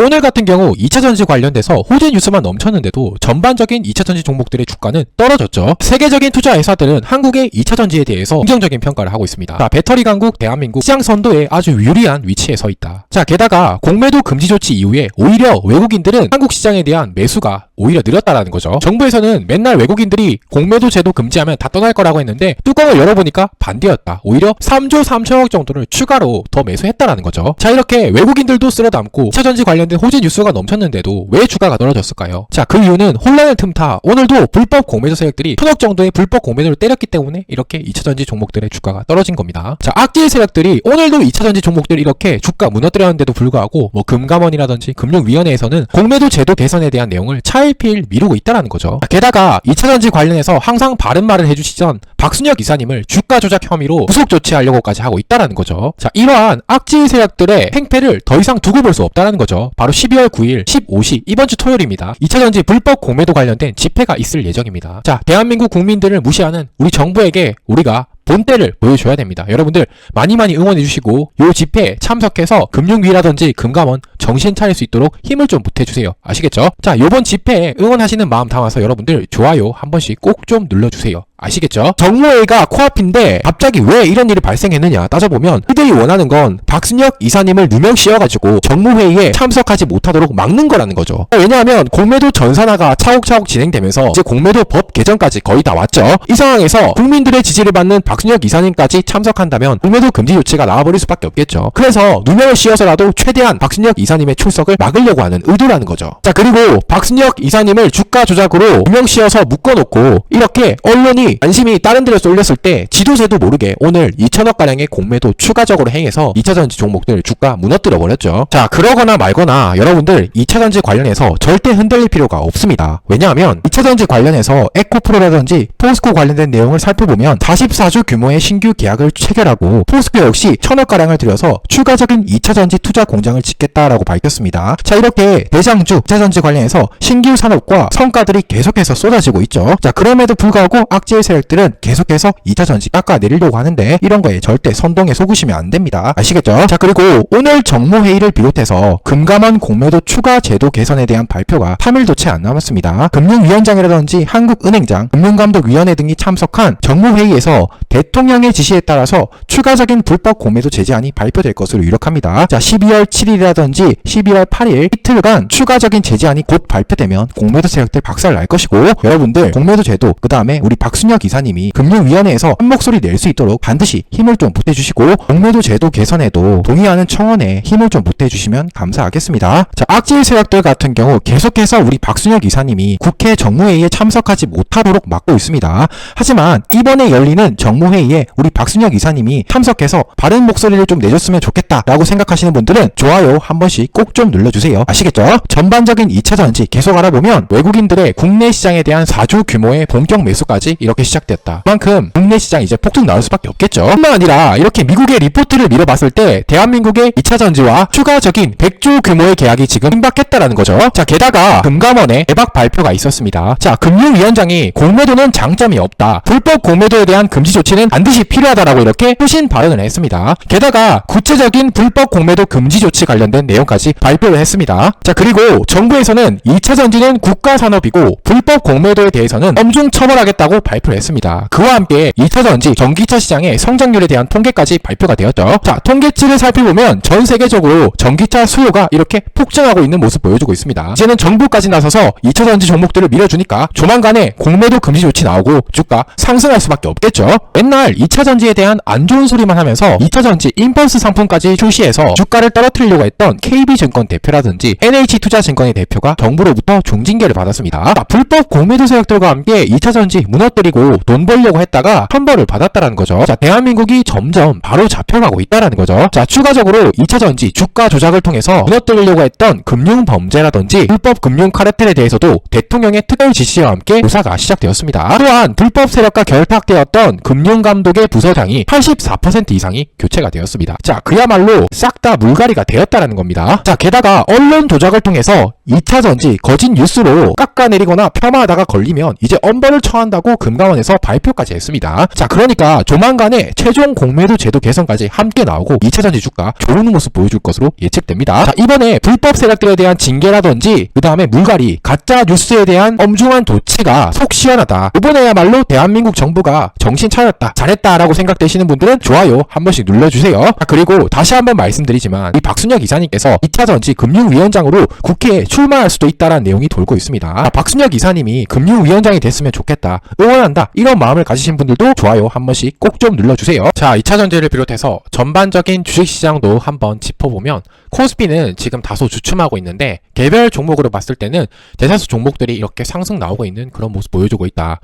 오늘 같은 경우 2차 전지 관련돼서 호재 뉴스만 넘쳤는데도 전반적인 2차 전지 종목들의 주가는 떨어졌죠. 세계적인 투자 회사들은 한국의 2차 전지에 대해서 긍정적인 평가를 하고 있습니다. 자, 배터리 강국 대한민국 시장 선도에 아주 유리한 위치에 서 있다. 자, 게다가 공매도 금지 조치 이후에 오히려 외국인들은 한국 시장에 대한 매수가 오히려 늘었다라는 거죠. 정부에서는 맨날 외국인들이 공매도 제도 금지하면 다 떠날 거라고 했는데 뚜껑을 열어보니까 반대였다. 오히려 3조 3천억 정도를 추가로 더 매수했다라는 거죠. 자, 이렇게 외국인들도 쓸어 담고 2차 전지 관련된 호재 뉴스가 넘쳤는데도 왜 주가가 떨어졌을까요? 자, 그 이유는 혼란을 틈타 오늘도 불법 공매도 세력들이 천억 정도의 불법 공매도를 때렸기 때문에 이렇게 2차 전지 종목들의 주가가 떨어진 겁니다. 자, 악질 세력들이 오늘도 2차 전지 종목들이 이렇게 주가 무너뜨렸는데도 불구하고 뭐 금감원이라든지 금융위원회에서는 공매도 제도 개선에 대한 내용을 차일 피일 미루고 있다라는 거죠. 게다가 2차 전지 관련해서 항상 바른 말을 해주시던 박순혁 이사님을 주가 조작 혐의로 구속 조치하려고까지 하고 있다라는 거죠. 자, 이러한 악질 세력들의 행패를 더 이상 두고 볼 수 없다라는 거죠. 바로 12월 9일 15시 이번 주 토요일입니다. 2차 전지 불법 공매도 관련된 집회가 있을 예정입니다. 자, 대한민국 국민들을 무시하는 우리 정부에게 우리가 본때를 보여줘야 됩니다. 여러분들 많이 많이 응원해 주시고 요 집회에 참석해서 금융위라든지 금감원 정신 차릴 수 있도록 힘을 좀 보태주세요. 아시겠죠? 자, 요번 집회에 응원하시는 마음 담아서 여러분들 좋아요 한 번씩 꼭 좀 눌러주세요. 아시겠죠? 정모회가 코앞인데 갑자기 왜 이런 일이 발생했느냐 따져보면 그들이 원하는 건 박순혁 이사님을 누명 씌워가지고 정모회의에 참석하지 못하도록 막는 거라는 거죠. 왜냐하면 공매도 전산화가 차곡차곡 진행되면서 이제 공매도 법 개정까지 거의 다 왔죠. 이 상황에서 국민들의 지지를 받는 박순혁 이사님까지 참석한다면 공매도 금지 조치가 나와버릴 수밖에 없겠죠. 그래서 누명을 씌워서라도 최대한 박순혁 이사님의 출석을 막으려고 하는 의도라는 거죠. 자 그리고 박순혁 이사님을 주가 조작으로 누명 씌워서 묶어놓고 이렇게 언론이 관심이 다른 데로 쏠렸을 때 지도새도 모르게 오늘 2천억 가량의 공매도 추가적으로 행해서 2차 전지 종목들 주가 무너뜨려 버렸죠. 자 그러거나 말거나 여러분들 2차 전지 관련해서 절대 흔들릴 필요가 없습니다. 왜냐하면 2차 전지 관련해서 에코프로라든지 포스코 관련된 내용을 살펴보면 44주 규모의 신규 계약을 체결하고 포스코 역시 천억 가량을 들여서 추가적인 2차 전지 투자 공장을 짓겠다라고 밝혔습니다. 자 이렇게 대장주 2차 전지 관련해서 신규 산업과 성과들이 계속해서 쏟아지고 있죠. 자 그럼에도 불구하고 악질 세력들은 계속해서 2차 전지 깎아내리려고 하는데 이런 거에 절대 선동에 속으시면 안 됩니다. 아시겠죠? 자 그리고 오늘 정모회의를 비롯해서 금감원 공매도 추가 제도 개선에 대한 발표가 3일도 채 안 남았습니다. 금융위원장이라든지 한국은행장, 금융감독위원회 등이 참석한 정모회의에서 대통령의 지시에 따라서 추가적인 불법 공매도 제재안이 발표될 것으로 유력합니다. 자 12월 7일이라든지 12월 8일 이틀간 추가적인 제재안이 곧 발표되면 공매도 세력들 박살 날 것이고 여러분들 공매도 제도 그 다음에 우리 박순 혁 이사님이 금융위원회에서 한 목소리 낼 수 있도록 반드시 힘을 좀 보태주시고 공매도 제도 개선에도 동의하는 청원에 힘을 좀 보태주시면 감사하겠습니다. 자 악질 세력들 같은 경우 계속해서 우리 박순혁 이사님이 국회 정무회의에 참석하지 못하도록 막고 있습니다. 하지만 이번에 열리는 정무회의에 우리 박순혁 이사님이 참석해서 바른 목소리를 좀 내줬으면 좋겠다라고 생각하시는 분들은 좋아요 한 번씩 꼭 좀 눌러주세요. 아시겠죠? 전반적인 2차 전지 계속 알아보면 외국인들의 국내 시장에 대한 4주 규모의 본격 매수까지 이렇게 시작되었다. 그만큼 국내 시장 이제 폭등 나올 수밖에 없겠죠. 뿐만 아니라 이렇게 미국의 리포트를 밀어봤을 때 대한민국의 2차 전지와 추가적인 100조 규모의 계약이 지금 임박했다라는 거죠. 자 게다가 금감원의 대박 발표가 있었습니다. 자 금융위원장이 공매도는 장점이 없다. 불법 공매도에 대한 금지 조치는 반드시 필요하다라고 이렇게 표신 발언을 했습니다. 게다가 구체적인 불법 공매도 금지 조치 관련된 내용까지 발표를 했습니다. 자 그리고 정부에서는 2차 전지는 국가 산업이고 불법 공매도에 대해서는 엄중 처벌하겠다고 발표 를 했습니다. 그와 함께 2차 전지 전기차 시장의 성장률에 대한 통계까지 발표가 되었죠. 자 통계치를 살펴보면 전 세계적으로 전기차 수요가 이렇게 폭증하고 있는 모습 보여주고 있습니다. 이제는 정부까지 나서서 2차 전지 종목들을 밀어주니까 조만간에 공매도 금지 조치 나오고 주가 상승할 수밖에 없겠죠. 맨날 2차 전지에 대한 안 좋은 소리만 하면서 2차 전지 임펄스 상품까지 출시해서 주가를 떨어뜨리려고 했던 KB증권 대표라든지 NH투자증권의 대표가 정부로부터 종징계를 받았습니다. 자, 불법 공매도 세력들과 함께 2차 전지 무너뜨리고 돈 벌려고 했다가 환벌을 받았다라는 거죠. 자, 대한민국이 점점 바로 잡혀가고 있다라는 거죠. 자, 추가적으로 2차 전지 주가 조작을 통해서 무너뜨리려고 했던 금융 범죄라든지 불법 금융 카르텔에 대해서도 대통령의 특별 지시와 함께 조사가 시작되었습니다. 또한 불법 세력과 결탁되었던 금융 감독의 부서장이 84% 이상이 교체가 되었습니다. 자, 그야말로 싹 다 물갈이가 되었다라는 겁니다. 자, 게다가 언론 조작을 통해서 2차 전지 거짓 뉴스로 깎아내리거나 폄하하다가 걸리면 이제 엄벌을 처한다고 금감 금감원에서 발표까지 했습니다. 자, 그러니까 조만간에 최종 공매도 제도 개선까지 함께 나오고 2차전지 주가 좋은 모습 보여줄 것으로 예측됩니다. 자, 이번에 불법 세력들에 대한 징계라든지 그 다음에 물갈이, 가짜 뉴스에 대한 엄중한 도치가 속 시원하다. 이번에야말로 대한민국 정부가 정신 차렸다, 잘했다라고 생각되시는 분들은 좋아요 한 번씩 눌러주세요. 자, 그리고 다시 한번 말씀드리지만 이 박순혁 이사님께서 2차전지 금융위원장으로 국회에 출마할 수도 있다라는 내용이 돌고 있습니다. 자, 박순혁 이사님이 금융위원장이 됐으면 좋겠다, 응원 한다 이런 마음을 가지신 분들도 좋아요 한 번씩 꼭 좀 눌러주세요. 자, 2차 전지를 비롯해서 전반적인 주식시장도 한번 짚어보면 코스피는 지금 다소 주춤하고 있는데 개별 종목으로 봤을 때는 대다수 종목들이 이렇게 상승 나오고 있는 그런 모습 보여주고 있다.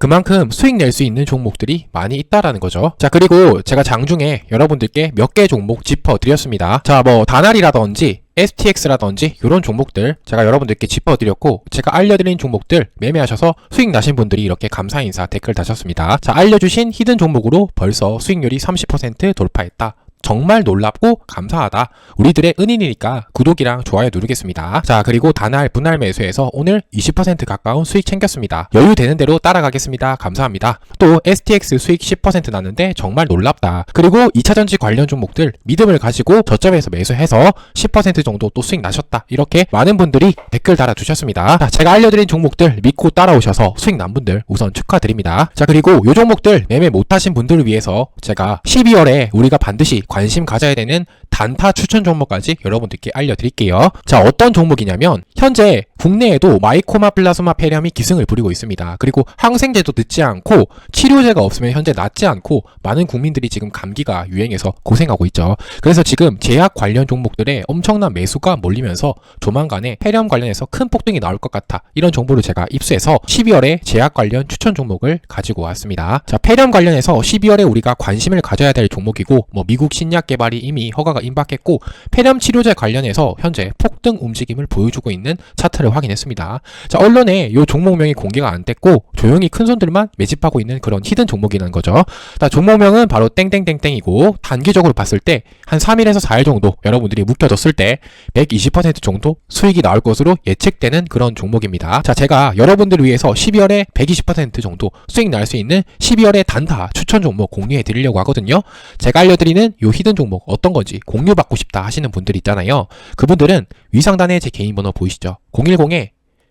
그만큼 수익 낼 수 있는 종목들이 많이 있다라는 거죠. 자, 그리고 제가 장중에 여러분들께 몇 개 종목 짚어드렸습니다. 자, 뭐, 다날이라든지, STX라든지 이런 종목들 제가 여러분들께 짚어드렸고 제가 알려드린 종목들 매매하셔서 수익 나신 분들이 이렇게 감사 인사 댓글 다셨습니다. 자 알려주신 히든 종목으로 벌써 수익률이 30% 돌파했다. 정말 놀랍고 감사하다. 우리들의 은인이니까 구독이랑 좋아요 누르겠습니다. 자, 그리고 단알 분할 매수에서 오늘 20% 가까운 수익 챙겼습니다. 여유 되는 대로 따라가겠습니다. 감사합니다. 또 STX 수익 10% 났는데 정말 놀랍다. 그리고 2차전지 관련 종목들 믿음을 가지고 저점에서 매수해서 10% 정도 또 수익 나셨다. 이렇게 많은 분들이 댓글 달아주셨습니다. 자, 제가 알려드린 종목들 믿고 따라오셔서 수익 난 분들 우선 축하드립니다. 자, 그리고 이 종목들 매매 못하신 분들을 위해서 제가 12월에 우리가 반드시 관심 가져야 되는 단타 추천 종목까지 여러분들께 알려드릴게요. 자, 어떤 종목이냐면 현재 국내에도 마이코마 플라스마 폐렴이 기승을 부리고 있습니다. 그리고 항생제도 늦지 않고 치료제가 없으면 현재 낫지 않고 많은 국민들이 지금 감기가 유행해서 고생하고 있죠. 그래서 지금 제약 관련 종목들에 엄청난 매수가 몰리면서 조만간에 폐렴 관련해서 큰 폭등이 나올 것 같아. 이런 정보를 제가 입수해서 12월에 제약 관련 추천 종목을 가지고 왔습니다. 자, 폐렴 관련해서 12월에 우리가 관심을 가져야 될 종목이고 뭐 미국 신약 개발이 이미 허가가 임박했고 폐렴 치료제 관련해서 현재 폭등 움직임을 보여주고 있는 차트를 확인했습니다. 자, 언론에 이 종목명이 공개가 안 됐고 조용히 큰 손들만 매집하고 있는 그런 히든 종목이라는 거죠. 자, 종목명은 바로 땡땡땡땡이고 단기적으로 봤을 때 한 3일에서 4일 정도 여러분들이 묵혀뒀을 때 120% 정도 수익이 나올 것으로 예측되는 그런 종목입니다. 자, 제가 여러분들을 위해서 12월에 120% 정도 수익 날 수 있는 12월의 단타 추천 종목 공유해 드리려고 하거든요. 제가 알려드리는 이 히든 종목 어떤 건지 공유받고 싶다 하시는 분들 있잖아요. 그분들은 위상단에 제 개인 번호 보이시죠? 010에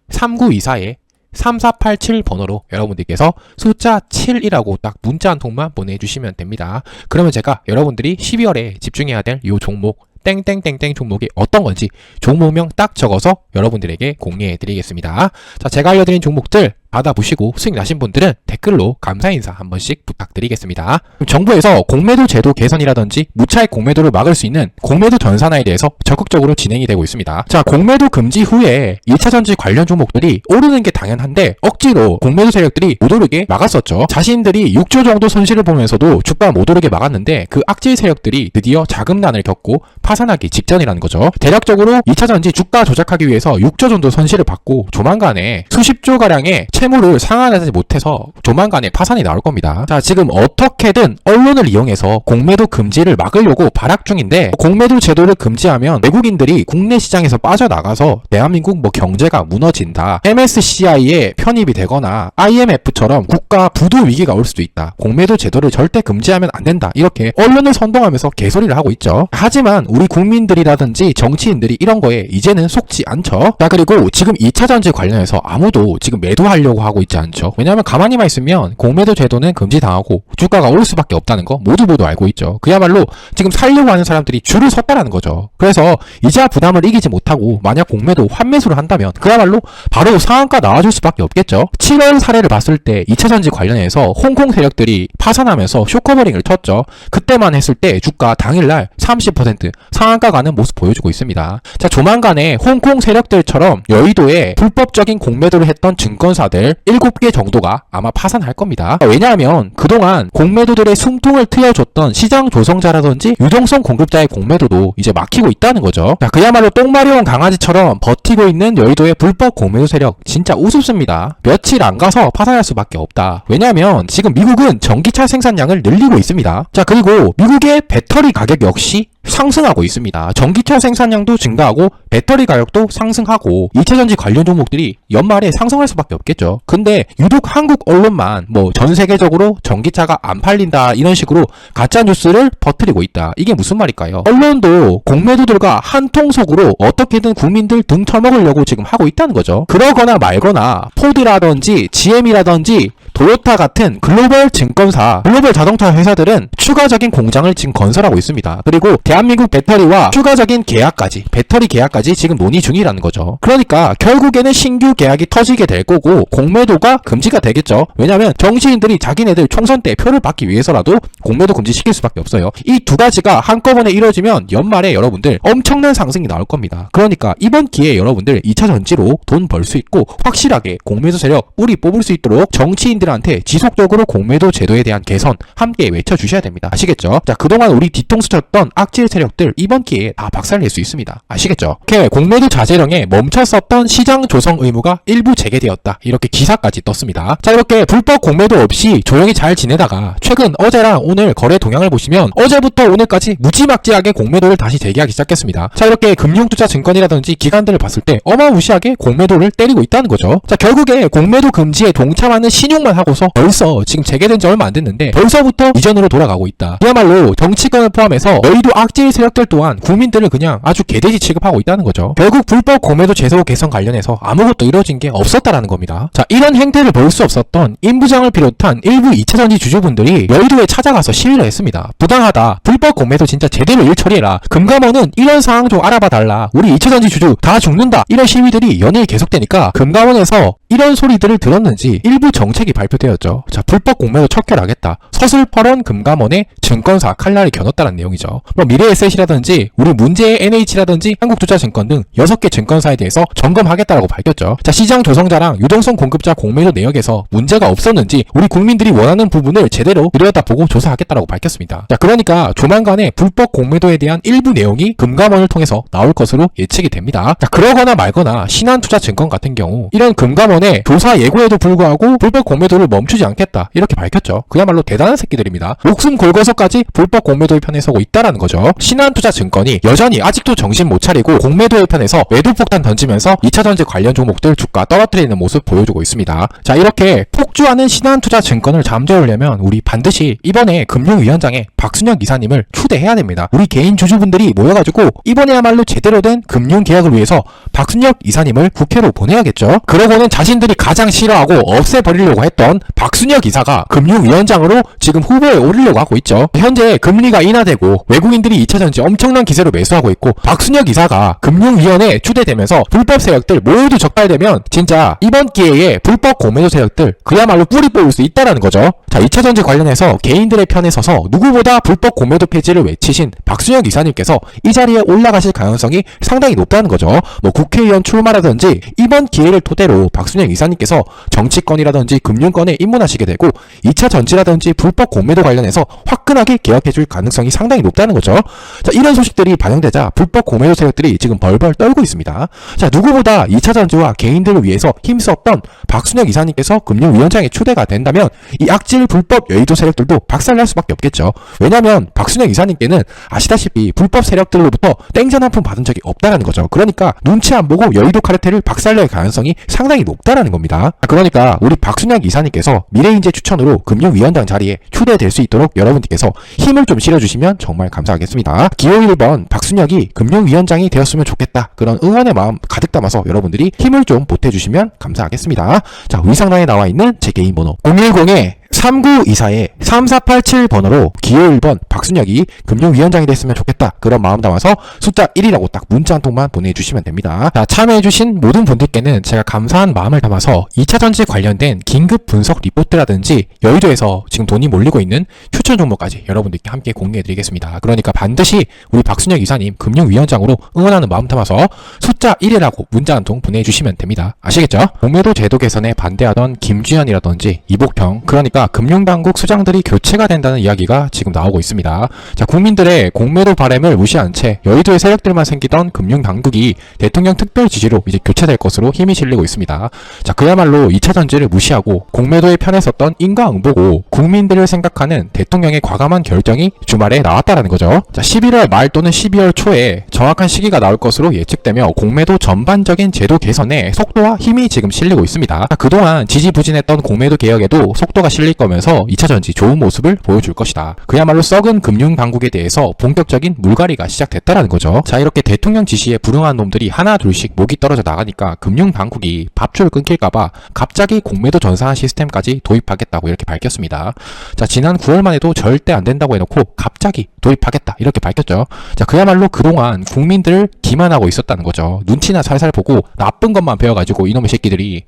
3924에 3487 번호로 여러분들께서 숫자 7이라고 딱 문자 한 통만 보내주시면 됩니다. 그러면 제가 여러분들이 12월에 집중해야 될 이 종목 땡땡땡땡 종목이 어떤 건지 종목명 딱 적어서 여러분들에게 공유해 드리겠습니다. 자, 제가 알려드린 종목들 받아보시고 수익 나신 분들은 댓글로 감사 인사 한 번씩 부탁드리겠습니다. 정부에서 공매도 제도 개선이라든지 무차익 공매도를 막을 수 있는 공매도 전산화에 대해서 적극적으로 진행이 되고 있습니다. 자, 공매도 금지 후에 1차 전지 관련 종목들이 오르는 게 당연한데 억지로 공매도 세력들이 못 오르게 막았었죠. 자신들이 6조 정도 손실을 보면서도 주가 못 오르게 막았는데 그 악질 세력들이 드디어 자금난을 겪고 파산하기 직전이라는 거죠. 대략적으로 2차 전지 주가 조작하기 위해서 6조 정도 손실을 받고 조만간에 수십조 가량의 채무를 상환하지 못해서 조만간에 파산이 나올 겁니다. 자, 지금 어떻게든 언론을 이용해서 공매도 금지를 막으려고 발악 중인데 공매도 제도를 금지하면 외국인들이 국내 시장에서 빠져나가서 대한민국 뭐 경제가 무너진다. MSCI에 편입이 되거나 IMF처럼 국가 부도 위기가 올 수도 있다. 공매도 제도를 절대 금지하면 안 된다. 이렇게 언론을 선동하면서 개소리를 하고 있죠. 하지만 우리 국민들이라든지 정치인들이 이런 거에 이제는 속지 않죠. 자, 그리고 지금 2차 전지 관련해서 아무도 지금 매도하려고 하고 있지 않죠. 왜냐하면 가만히만 있으면 공매도 제도는 금지당하고 주가가 오를 수밖에 없다는 거 모두 모두 알고 있죠. 그야말로 지금 살려고 하는 사람들이 줄을 섰다라는 거죠. 그래서 이자 부담을 이기지 못하고 만약 공매도 환매수를 한다면 그야말로 바로 상한가 나와줄 수밖에 없겠죠. 7월 사례를 봤을 때 2차 전지 관련해서 홍콩 세력들이 파산하면서 쇼커버링을 쳤죠. 그때만 했을 때 주가 당일날 30% 상한가 가는 모습 보여주고 있습니다. 자, 조만간에 홍콩 세력들처럼 여의도에 불법적인 공매도를 했던 증권사 들 7개 정도가 아마 파산할 겁니다. 왜냐하면 그동안 공매도들의 숨통을 트여줬던 시장 조성자라든지 유동성 공급자의 공매도도 이제 막히고 있다는 거죠. 자, 그야말로 똥마려운 강아지처럼 버티고 있는 여의도의 불법 공매도 세력 진짜 우습습니다. 며칠 안 가서 파산할 수밖에 없다. 왜냐하면 지금 미국은 전기차 생산량을 늘리고 있습니다. 자, 그리고 미국의 배터리 가격 역시 상승하고 있습니다. 전기차 생산량도 증가하고 배터리 가격도 상승하고 2차전지 관련 종목들이 연말에 상승할 수밖에 없겠죠. 근데 유독 한국 언론만 뭐 전 세계적으로 전기차가 안 팔린다 이런 식으로 가짜 뉴스를 퍼뜨리고 있다. 이게 무슨 말일까요? 언론도 공매도들과 한 통속으로 어떻게든 국민들 등 터먹으려고 지금 하고 있다는 거죠. 그러거나 말거나 포드라든지 GM이라든지 도요타 같은 글로벌 증권사, 글로벌 자동차 회사들은 추가적인 공장을 지금 건설하고 있습니다. 그리고 대한민국 배터리와 추가적인 계약까지, 배터리 계약까지 지금 논의 중이라는 거죠. 그러니까 결국에는 신규 계약이 터지게 될 거고 공매도가 금지가 되겠죠. 왜냐면 정치인들이 자기네들 총선 때 표를 받기 위해서라도 공매도 금지시킬 수밖에 없어요. 이 두 가지가 한꺼번에 이루어지면 연말에 여러분들 엄청난 상승이 나올 겁니다. 그러니까 이번 기회에 여러분들 2차 전지로 돈 벌 수 있고 확실하게 공매도 세력 뿌리 뽑을 수 있도록 정치인들 한테 지속적으로 공매도 제도에 대한 개선 함께 외쳐주셔야 됩니다. 아시겠죠? 자 그동안 우리 뒤통수 쳤던 악질 세력들 이번 기회에 다 박살낼 수 있습니다. 아시겠죠? 이렇게 공매도 자제령에 멈췄었던 시장 조성 의무가 일부 재개되었다. 이렇게 기사까지 떴습니다. 자 이렇게 불법 공매도 없이 조용히 잘 지내다가 최근 어제랑 오늘 거래 동향을 보시면 어제부터 오늘까지 무지막지하게 공매도를 다시 재개하기 시작했습니다. 자 이렇게 금융투자 증권이라든지 기관들을 봤을 때 어마무시하게 공매도를 때리고 있다는 거죠. 자 결국에 공매도 금지에 동참하는 신용만 하고서 벌써 지금 재개된 지 얼마 안 됐는데 벌써부터 이전으로 돌아가고 있다. 이야말로 정치권을 포함해서 여의도 악질 세력들 또한 국민들을 그냥 아주 개돼지 취급하고 있다는 거죠. 결국 불법 공매도 제도 개선 관련해서 아무것도 이루어진 게 없었다라는 겁니다. 자 이런 행태를 볼 수 없었던 임부장을 비롯한 일부 2차전지 주주분들이 여의도에 찾아가서 시위를 했습니다. 부당하다. 불법 공매도 진짜 제대로 일 처리해라. 금감원은 이런 상황 좀 알아봐 달라. 우리 2차전지 주주 다 죽는다. 이런 시위들이 연일 계속되니까 금감원에서 이런 소리들을 들었는지 일부 정책이 발표되었죠. 자, 불법 공매도 척결하겠다. 서슬퍼런 금감원의 증권사 칼날이 겨눴다는 내용이죠. 뭐 미래에셋이라든지 우리 문제의 NH라든지 한국투자증권 등 6개 증권사에 대해서 점검하겠다라고 밝혔죠. 자, 시장 조성자랑 유동성 공급자 공매도 내역에서 문제가 없었는지 우리 국민들이 원하는 부분을 제대로 들여다보고 조사하겠다라고 밝혔습니다. 자, 그러니까 조만간에 불법 공매도에 대한 일부 내용이 금감원을 통해서 나올 것으로 예측이 됩니다. 자, 그러거나 말거나 신한투자증권 같은 경우 이런 금감원 의 조사 예고에도 불구하고 불법 공매도를 멈추지 않겠다 이렇게 밝혔죠. 그야말로 대단한 새끼들입니다. 목숨 걸고서까지 불법 공매도의 편에 서고 있다라는 거죠. 신한투자증권이 여전히 아직도 정신 못 차리고 공매도의 편에서 매도폭탄 던지면서 2차전지 관련 종목들 주가 떨어뜨리는 모습 보여주고 있습니다. 자 이렇게 폭주하는 신한투자증권을 잠재우려면 우리 반드시 이번에 금융위원장에 박순혁 이사님을 초대해야 됩니다. 우리 개인 주주분들이 모여가지고 이번에야말로 제대로 된 금융개혁을 위해서 박순혁 이사님을 국회로 보내야겠죠. 그러고는 자신 들이 가장 싫어하고 없애버리려고 했던 박순혁 이사가 금융위원장으로 지금 후보에 오르려고 하고 있죠. 현재 금리가 인하되고 외국인들이 2차전지 엄청난 기세로 매수하고 있고 박순혁 이사가 금융위원회에 추대되면서 불법 세력들 모두 적발되면 진짜 이번 기회에 불법 공매도 세력들 그야말로 뿌리 뽑을 수 있다라는 거죠. 자, 2차전지 관련해서 개인들의 편에 서서 누구보다 불법 공매도 폐지를 외치신 박순혁 이사님께서 이 자리에 올라가실 가능성이 상당히 높다는 거죠. 뭐 국회의원 출마라든지 이번 기회를 토대로 박순혁 이사님께서 정치권이라든지 금융권에 입문하시게 되고 2차 전지라든지 불법 공매도 관련해서 화끈하게 개혁해줄 가능성이 상당히 높다는 거죠. 자, 이런 소식들이 반영되자 불법 공매도 세력들이 지금 벌벌 떨고 있습니다. 자, 누구보다 2차 전지와 개인들을 위해서 힘썼던 박순혁 이사님께서 금융위원장에 초대가 된다면 이 악질 불법 여의도 세력들도 박살날 수밖에 없겠죠. 왜냐면 박순혁 이사님께는 아시다시피 불법 세력들로부터 땡전 한 푼 받은 적이 없다라는 거죠. 그러니까 눈치 안 보고 여의도 카르텔을 박살낼 가능성이 상당히 높 다라는 겁니다. 그러니까 우리 박순혁 이사님께서 미래인재 추천으로 금융위원장 자리에 초대될 수 있도록 여러분들께서 힘을 좀 실어주시면 정말 감사하겠습니다. 기호 1번 박순혁이 금융위원장이 되었으면 좋겠다. 그런 응원의 마음 가득 담아서 여러분들이 힘을 좀 보태주시면 감사하겠습니다. 자, 위상란에 나와 있는 제 개인 번호 010에 3924에 3487 번호로 기호 1번 박순혁이 금융위원장이 됐으면 좋겠다. 그런 마음 담아서 숫자 1이라고 딱 문자 한 통만 보내주시면 됩니다. 자, 참여해주신 모든 분들께는 제가 감사한 마음을 담아서 2차 전지 관련된 긴급 분석 리포트라든지 여의도에서 지금 돈이 몰리고 있는 추천 종목까지 여러분들께 함께 공유해드리겠습니다. 그러니까 반드시 우리 박순혁 이사님 금융위원장으로 응원하는 마음 담아서 숫자 1이라고 문자 한 통 보내주시면 됩니다. 아시겠죠? 공매도 제도 개선에 반대하던 김주현이라든지 이복평 그러니까 보니까 금융당국 수장들이 교체가 된다는 이야기가 지금 나오고 있습니다. 자, 국민들의 공매도 바램을 무시한 채 여의도의 세력들만 생기던 금융당국이 대통령 특별 지지로 이제 교체될 것으로 힘이 실리고 있습니다. 자, 그야말로 2차 전지를 무시하고 공매도의 편에 섰던 인과응보고 국민들을 생각하는 대통령의 과감한 결정이 주말에 나왔다라는 거죠. 자, 11월 말 또는 12월 초에 정확한 시기가 나올 것으로 예측되며 공매도 전반적인 제도 개선에 속도와 힘이 지금 실리고 있습니다. 자, 그동안 지지부진했던 공매도 개혁에도 속도가 실릴 거면서 2차 전지 좋은 모습을 보여줄 것이다. 그야말로 썩은 금융 당국에 대해서 본격적인 물갈이가 시작됐다라는 거죠. 자, 이렇게 대통령 지시에 불응한 놈들이 하나 둘씩 목이 떨어져 나가니까 금융 당국이 밥줄을 끊길까봐 갑자기 공매도 전산화 시스템까지 도입하겠다고 이렇게 밝혔습니다. 자, 지난 9월만 해도 절대 안 된다고 해놓고 갑 자기 도입하겠다 이렇게 밝혔죠. 자, 그야말로 그동안 국민들을 기만하고 있었다는 거죠. 눈치나 살살 보고 나쁜 것만 배워가지고 이놈의 새끼들이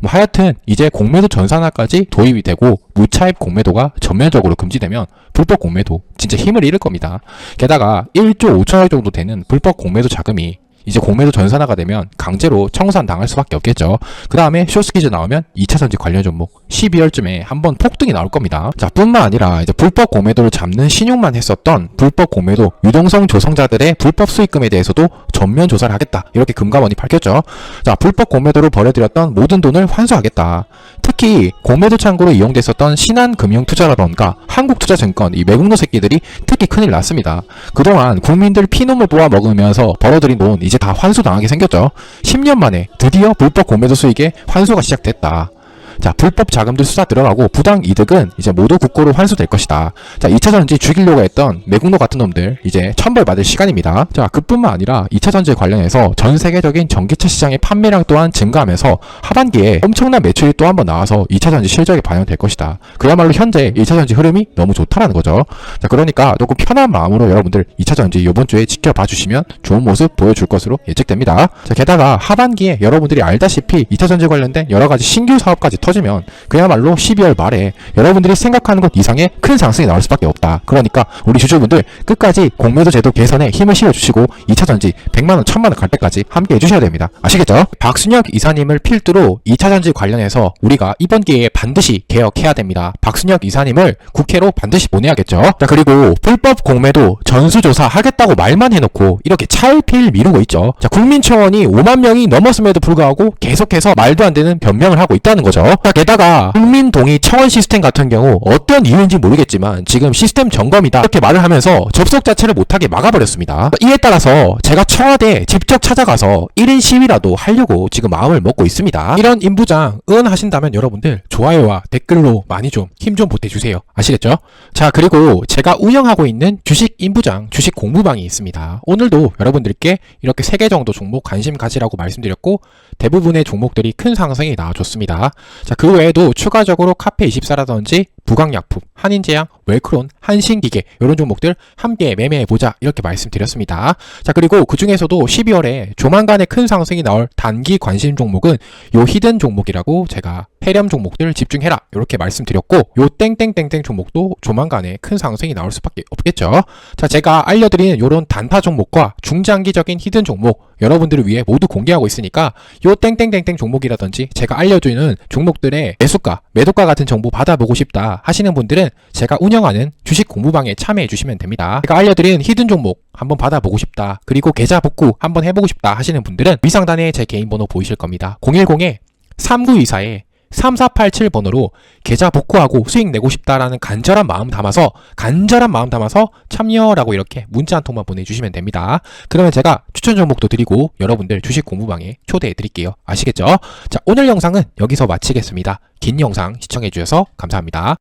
뭐 하여튼 이제 공매도 전산화까지 도입이 되고 무차입 공매도가 전면적으로 금지되면 불법 공매도 진짜 힘을 잃을 겁니다. 게다가 1조 5천억 정도 되는 불법 공매도 자금이 이제 공매도 전산화가 되면 강제로 청산 당할 수밖에 없겠죠. 그 다음에 쇼스키즈 나오면 2차 전지 관련 종목 12월쯤에 한번 폭등이 나올 겁니다. 자, 뿐만 아니라 이제 불법 공매도를 잡는 신용만 했었던 불법 공매도 유동성 조성자들의 불법 수익금에 대해서도 전면 조사를 하겠다. 이렇게 금감원이 밝혔죠. 자, 불법 공매도를 벌여들였던 모든 돈을 환수하겠다. 특히 공매도 창구로 이용됐었던 신한금융투자라던가 한국투자증권 이 외국노 새끼들이 특히 큰일 났습니다. 그동안 국민들 피눈물 뽑아 먹으면서 벌어들인 돈 이제 다 환수당하게 생겼죠. 10년 만에 드디어 불법 공매도 수익의 환수가 시작됐다. 자, 불법 자금들 수사 들어가고 부당 이득은 이제 모두 국고로 환수될 것이다. 자, 2차 전지 죽이려고 했던 매국노 같은 놈들 이제 천벌 받을 시간입니다. 자, 그뿐만 아니라 2차 전지 관련해서 전 세계적인 전기차 시장의 판매량 또한 증가하면서 하반기에 엄청난 매출이 또 한번 나와서 2차 전지 실적에 반영될 것이다. 그야말로 현재 1차 전지 흐름이 너무 좋다라는 거죠. 자, 그러니까 조금 편한 마음으로 여러분들 2차 전지 이번 주에 지켜봐 주시면 좋은 모습 보여줄 것으로 예측됩니다. 자, 게다가 하반기에 여러분들이 알다시피 2차 전지 관련된 여러 가지 신규 사업까지 터지면 그야말로 12월 말에 여러분들이 생각하는 것 이상의 큰 상승이 나올 수밖에 없다. 그러니까 우리 주주분들 끝까지 공매도 제도 개선에 힘을 실어주시고 2차 전지 100만원, 1000만원 갈 때까지 함께 해주셔야 됩니다. 아시겠죠? 박순혁 이사님을 필두로 2차 전지 관련해서 우리가 이번 기회에 반드시 개혁해야 됩니다. 박순혁 이사님을 국회로 반드시 보내야겠죠? 자, 그리고 불법 공매도 전수조사 하겠다고 말만 해놓고 이렇게 차일피일 미루고 있죠. 자, 국민청원이 5만 명이 넘었음에도 불구하고 계속해서 말도 안 되는 변명을 하고 있다는 거죠. 자, 게다가 국민 동의 청원 시스템 같은 경우 어떤 이유인지 모르겠지만 지금 시스템 점검이다 이렇게 말을 하면서 접속 자체를 못하게 막아버렸습니다. 이에 따라서 제가 청와대에 직접 찾아가서 1인 시위라도 하려고 지금 마음을 먹고 있습니다. 이런 임부장 응원하신다면 여러분들 좋아요와 댓글로 많이 좀 힘좀 보태주세요. 아시겠죠? 자 그리고 제가 운영하고 있는 주식 임부장 주식 공부방이 있습니다. 오늘도 여러분들께 이렇게 3개 정도 종목 관심 가지라고 말씀드렸고 대부분의 종목들이 큰 상승이 나와줬습니다. 자, 그 외에도 추가적으로 카페24라든지 부강약품, 한인제약, 웰크론, 한신기계 이런 종목들 함께 매매해보자 이렇게 말씀드렸습니다. 자 그리고 그 중에서도 12월에 조만간에 큰 상승이 나올 단기 관심 종목은 요 히든 종목이라고 제가 폐렴 종목들 집중해라 이렇게 말씀드렸고 요 땡땡땡땡 종목도 조만간에 큰 상승이 나올 수밖에 없겠죠. 자 제가 알려드리는 요런 단타 종목과 중장기적인 히든 종목 여러분들을 위해 모두 공개하고 있으니까 요 땡땡땡땡 종목이라든지 제가 알려주는 종목들의 매수가, 매도가 같은 정보 받아보고 싶다 하시는 분들은 제가 운영 하는 주식 공부방에 참여해 주시면 됩니다. 제가 알려드린 히든 종목 한번 받아보고 싶다. 그리고 계좌 복구 한번 해보고 싶다 하시는 분들은 위상단에 제 개인 번호 보이실 겁니다. 010에 3924에 3487번호로 계좌 복구하고 수익 내고 싶다라는 간절한 마음 담아서 간절한 마음 담아서 참여라고 이렇게 문자 한 통만 보내주시면 됩니다. 그러면 제가 추천 종목도 드리고 여러분들 주식 공부방에 초대해 드릴게요. 아시겠죠? 자 오늘 영상은 여기서 마치겠습니다. 긴 영상 시청해 주셔서 감사합니다.